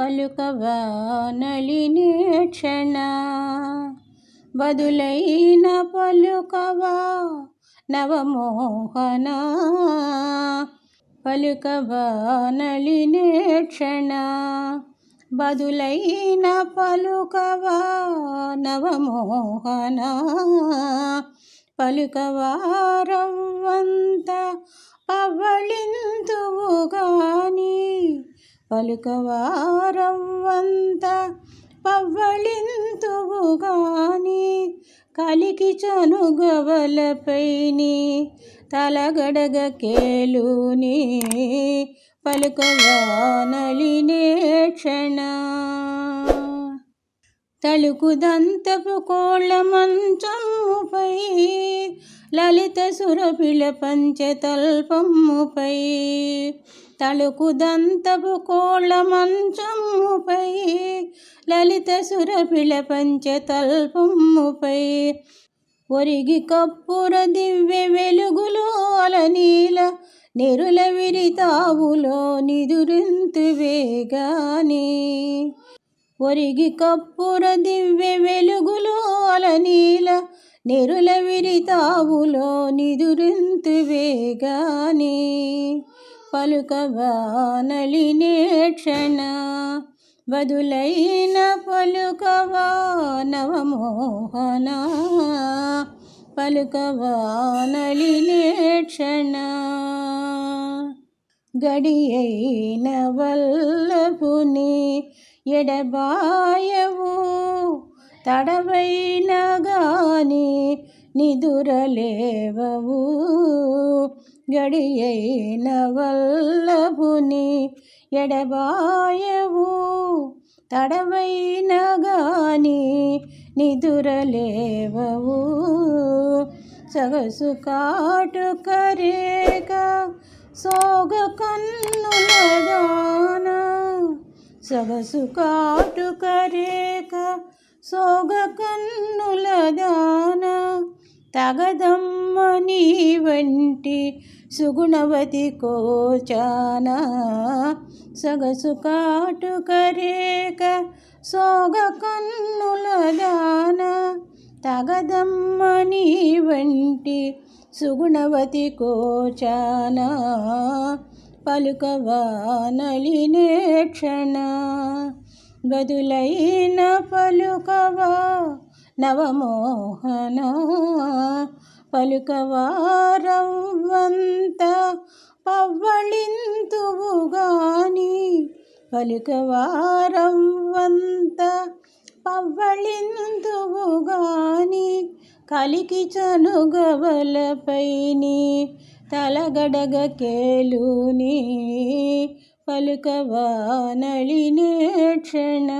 పలుకవా నళినే క్షణ బదులైన పలుకవా? నవమోహన? పలుకవా నళినే క్షణ బదులైన పలుకవా? నవమోహన? పలుకవారవ్వంత పవళి పలుకవారవ్వంత పవ్వళింతువుగాని కలికి చనుగవలపైని తలగడగ కేలుని పలుకవానలినేక్షణ తలుకు తలుకుదంతపు కోళ్ళ మంచముపై లలిత సురపిల తళుకు దంతపు కోళ్ళ మంచముపై లలిత సురపిల పంచతల్పముపై ఒరిగి కప్పుర దివ్య వెలుగులో అలనీల నెరుల విరితావులో నిదురింతు వేగాని. ఒరిగి కప్పుర దివ్య వెలుగులో అలనీల నెరుల విరితావులో నిదురింతు వేగాని. పలుకవానలినే క్షణ. బదులైన పలుకవా నవమోహన పలుకవానలినే క్షణ. గడియైన వల్లభుని ఎడబాయవు. తడవైన గాని నిదురలేవవు. గడియైన వల్లభుని ఎడబాయవు. తడవైన గాని నిదురలేవవు. సగసు కాటు కరేక సోగ కన్నులదాన సగసు కాటు కరేక సోగ కన్నులదాన తగదమ్మ నీ వంటి సుగుణవతి కోచాన. సగసు కాటు కరేక సోగ కన్నులదాన తగదమ్మ నీ వంటి సుగుణవతి కోచాన. పలుకవానలినే క్షణ. బదులైన పలుక నవమోహన పలుకవారవ్వంత పవ్వళింతువుగాని పలుకవారవ్వంత పవ్వళింతువుగాని కలికి చనుగవలపైని తలగడగ కేలుని పలుకవానళినే క్షణ